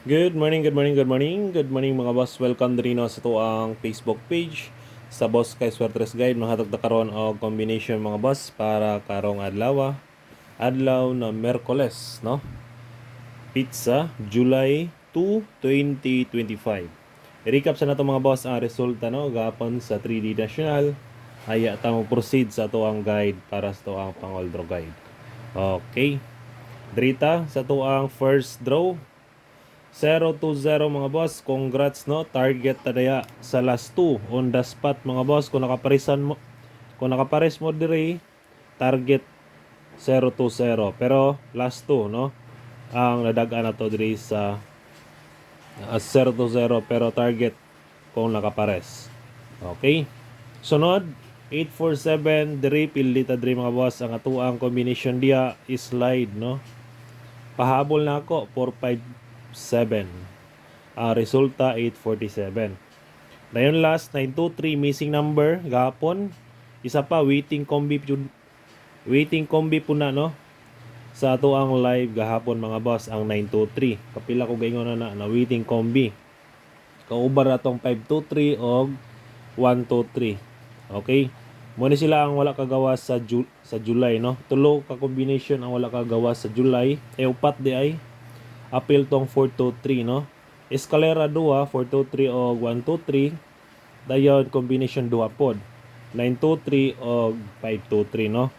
Good morning, good morning, good morning. Good morning mga boss. Welcome diri no sa to ang Facebook page sa Boss Kay Swertres Guide. Mahatag na karon og combination mga boss para karong adlaw. Adlaw na Merkoles, no? Pizza, July 2, 2025. I-recap sa nato mga boss ang resulta no gapon sa 3D National. Haya ta mo proceed sa to ang guide para sa to ang pangoldro guide. Okay. Drita sa to ang first draw 0 to 0 mga boss. Congrats no. Target tadaya sa last 2 on the spot mga boss. Kung nakaparisan mo kung nakapares mo dire target 0 to 0. Pero last 2 no. Ang nadagaan na to dire sa uh, 0 to 0 pero target kung nakapares. Okay? Sunod 847 dire pili ta dire mga boss ang atuang combination dia is slide no. Pahabol na ako 457. Ang resulta 847. Dayon last 923 missing number gapon. Isa pa waiting combi waiting combi po na no. Sa ato ang live gahapon mga boss ang 923. Kapila ko gayon na na, na waiting combi. Kaubar atong 523 og 123. Okay? Muna sila ang wala kagawa sa Ju- sa July no. Tulo ka combination ang wala kagawa sa July. E upat di ay appeal tong 423 no. Escalera 2 423 o 123 dayon combination 2 pod 923 o 523 no.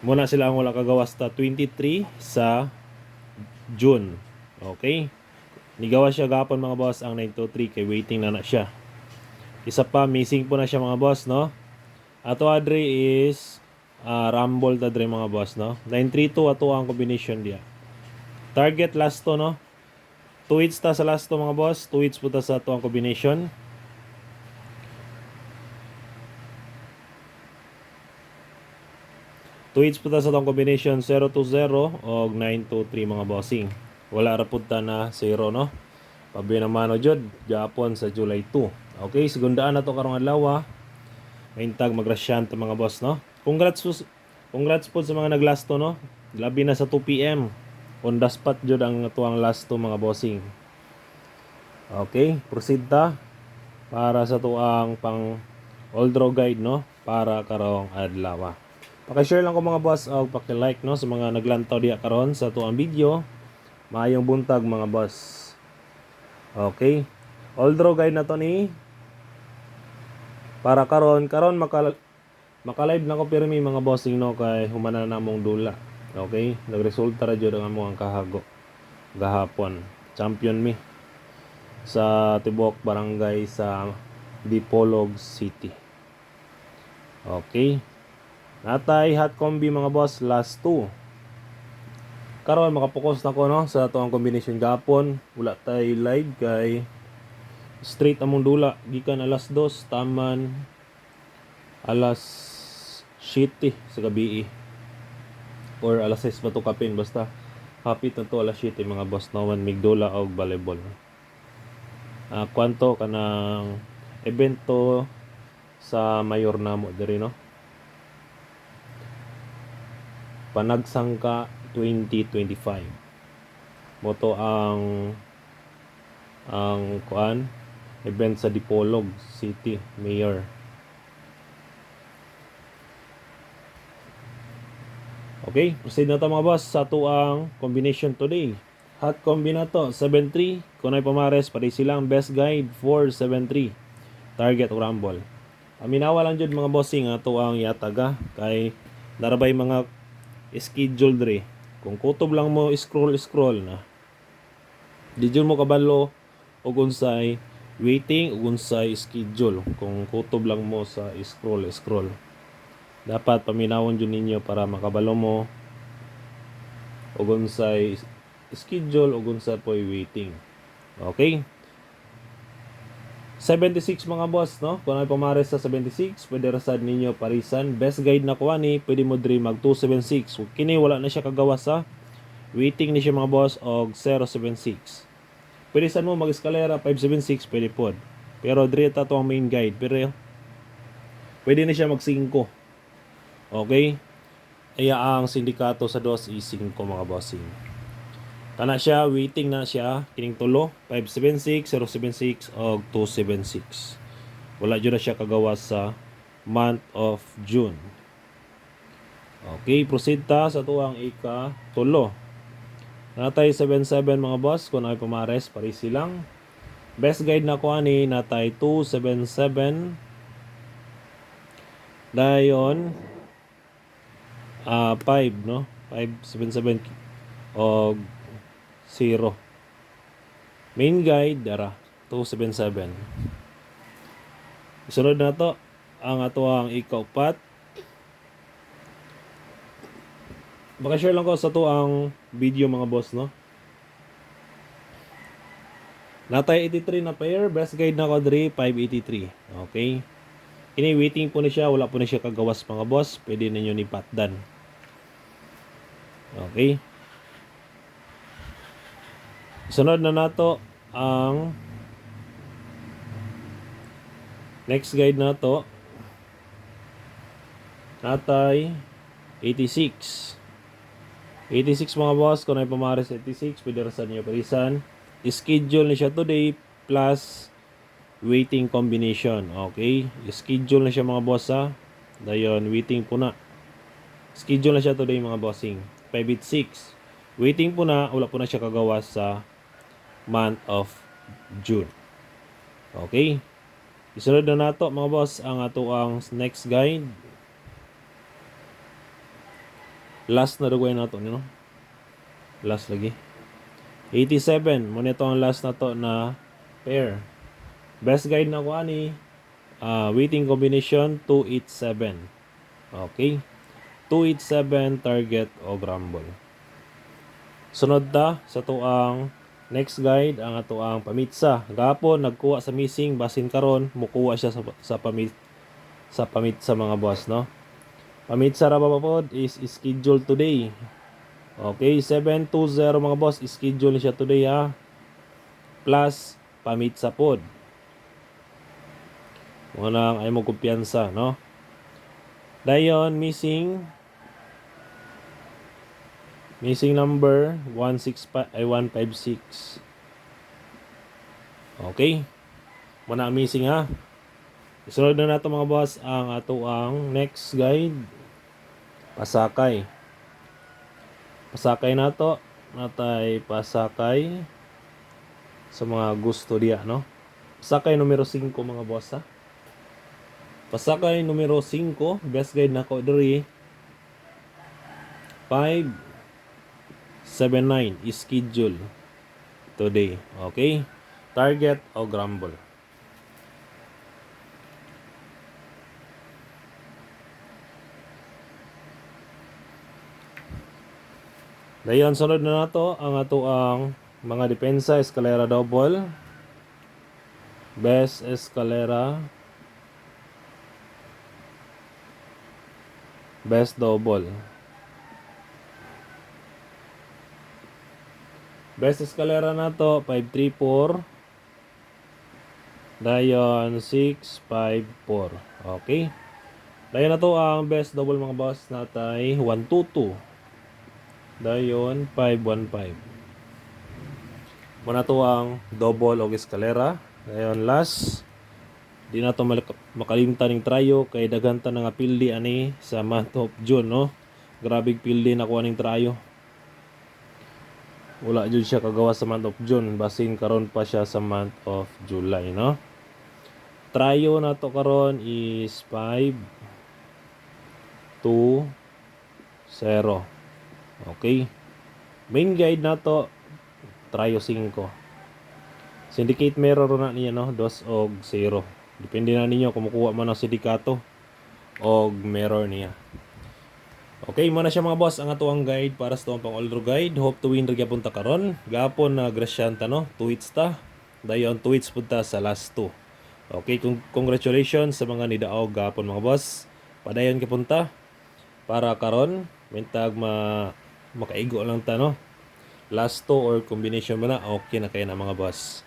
Muna sila ang wala kagawa sa 23 sa June. Okay? Nigawa siya gapon mga boss ang 923 kay waiting na na siya. Isa pa missing po na siya mga boss no. Ato adre is uh, Rumble ta dre mga boss no. 932 ato ang combination dia. Target last to no. 2 hits ta sa last to mga boss. 2 hits po ta sa ato ang combination. Two hits po ta sa atong combination 0 to 0 o 9 to 3 mga bossing. Wala ra pud ta na 0 no. Pabi naman o jud Japon sa July 2. Okay, segundaan na to karong adlaw. Maintag magrasyan ta mga boss no. Congrats po, congrats po sa mga naglasto no. Labi na sa 2 PM. On the spot jud ang tuang last to mga bossing. Okay, proceed ta para sa tuang pang old draw guide no para karong adlaw. Paki-share lang ko mga boss o paki-like no sa mga naglantaw diya karon sa tuang video. Maayong buntag mga boss. Okay. Old draw guide na to ni para karon karon maka maka-live na ko pirmi mga bossing no kay humana na namong dula. Okay? Nagresulta ra jud ang among kahago gahapon. Champion mi sa Tibok Barangay sa Dipolog City. Okay? Natay hot combi mga boss last two. Karon makapokus na ko no sa ato ang combination gapon. Wala tay live kay straight among dula gikan alas 2 taman alas 7 sa gabi. Or alas 6 ba to kapin? Basta hapit na to alas 7 mga boss naman migdula og volleyball. Ah kwanto kanang evento sa mayor namo diri no? Panagsangka 2025 moto ang ang kuan event sa Dipolog City Mayor Okay, proceed na to mga boss sa tuang combination today. Hot combi na to, 7-3. Kunay pamares, pari silang best guide 4-7-3. Target o rumble. Aminawa lang jud mga bossing nga tuang yataga kay narabay mga schedule dre. Kung kutob lang mo scroll scroll na. Di mo kabalo og unsay waiting ug unsay schedule kung kutob lang mo sa scroll scroll dapat paminawon jud ninyo para makabalo mo. Ug unsay schedule ug unsay poy waiting. Okay? 76 mga boss no? Kung ay pamares sa 76 pwede rasad ninyo parisan. Best guide na kuha ni pwede mo diri mag 276 Ug kini wala na siya kagawa sa waiting ni siya mga boss og 076 pwede sad mo mag eskalera 576 pwede pod pero diri ta to ang main guide. Pero pwede na siya mag 5 Okay? Kaya ang sindikato sa DOS is 5 mga bossing. Kana siya, waiting na siya, kining tulo, 576, 076, o 276. Wala dyan na siya kagawa sa month of June. Okay, proceed ta sa tuwang ika tulo. Natay 77 mga boss, kung ay pumares, pari silang. Best guide na ko ani, natay 277. Dayon, ah 5, no? 577 o 0. Main guide, dara, 277. Sunod na to, ang ato ang ikaupat. Baka share lang ko sa to ang video mga boss, no? Natay 83 na pair, best guide na ko diri 583. Okay? Kini waiting po ni siya, wala po na siya kagawas mga boss. Pwede ninyo ni patdan. Okay? Sunod na nato ang next guide na to. Natay 86. 86 mga boss, kung ay pumares 86, pwede rasan niyo parisan. Schedule na siya today plus waiting combination. Okay? Schedule na siya mga boss ha. Dayon, waiting po na. Schedule na siya today mga bossing. 586. Waiting po na, wala po na siya kagawa sa month of June. Okay? Isunod na nato mga boss ang ato ang next guide. Last na dugay na to, no? Last lagi. 87. Muna ito ang last na to na pair. Best guide na ko ani. ah, waiting combination 287. Okay. 287 target o grumble. Sunod ta sa to ang next guide ang ato ang pamitsa. Gapon nagkuha sa missing basin karon mukuha siya sa, sa pamit sa pamitsa mga boss no. Pamitsa ra ba pod is scheduled today. Okay, 720 mga boss, schedule siya today ha. Plus pamitsa pod. Mga nang ay mo kumpiyansa, no? Dayon missing missing number 165 ay 156. Okay? Ang missing ha. Isunod na nato mga boss ang ato ang next guide. Pasakay. Pasakay na to. Natay pasakay sa mga gusto diya, no? Pasakay numero 5 mga boss ha. Pasakay numero 5, best guide na ko diri. 5 79 is schedule today. Okay? Target o grumble. Dayon sunod na nato ang ato ang mga depensa escalera double. Best escalera. Best double. Best escalera na to 534. Dayon 654. Okay. Dayon na to ang best double mga boss natay 122. Dayon 515. Muna to ang double o escalera. Dayon last di na to makalimtan ng trayo kay daganta na nga pildi ani sa month of June no. Grabe pildi na kuha ning trayo. Wala jud siya kagawa sa month of June basin karon pa siya sa month of July no. Trayo na to karon is 5 2 0. Okay. Main guide na to Trayo 5. Syndicate mirror na niya no, dos og 0. Depende na ninyo kung makuha man ang sindikato og mirror niya. Okay, mo na siya mga boss ang ato ang guide para sa tuwang pang older guide. Hope to win ra gyapon ta karon. Gapon na grasyanta no, tweets ta. Dayon tweets pud ta sa last two. Okay, kung congratulations sa mga nidaog gapon mga boss. Padayon gyapon ta para karon mentag ma makaigo lang ta no. Last two or combination mo na okay na kaya na mga boss.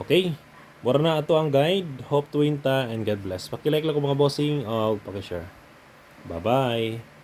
Okay. Mura na ato ang guide. Hope to win ta and God bless. Paki-like lang ko mga bossing o paki-share. Bye-bye.